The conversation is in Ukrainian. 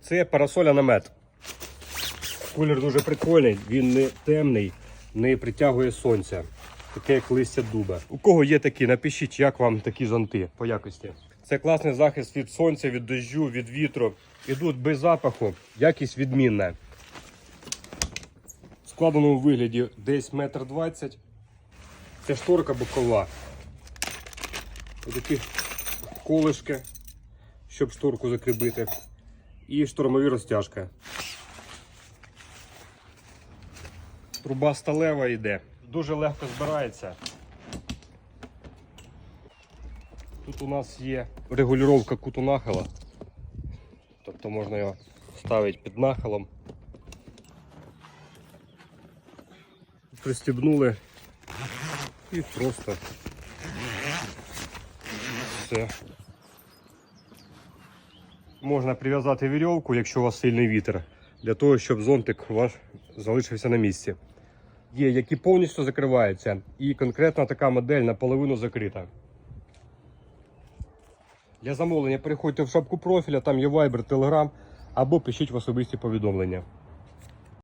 Це парасоля намет. Колір дуже прикольний, він не темний, не притягує сонця. Таке як листя дуба. У кого є такі, напишіть, як вам такі зонти по якості. Це класний захист від сонця, від дощу, від вітру. Ідуть без запаху, якість відмінна. В складеному вигляді десь метр двадцять. Це шторка бокова. Ось такі колишки, щоб шторку закріпити. І штормові розтяжка. Труба сталева йде. Дуже легко збирається. Тут у нас є регулювання куту нахила. Тобто можна його ставити під нахилом. Пристібнули і просто все. Можна прив'язати вірьовку, якщо у вас сильний вітер, для того, щоб зонтик ваш залишився на місці. Є, які повністю закриваються, і конкретно така модель наполовину закрита. Для замовлення переходьте в шапку профіля, там є Viber, Telegram або пишіть в особисті повідомлення.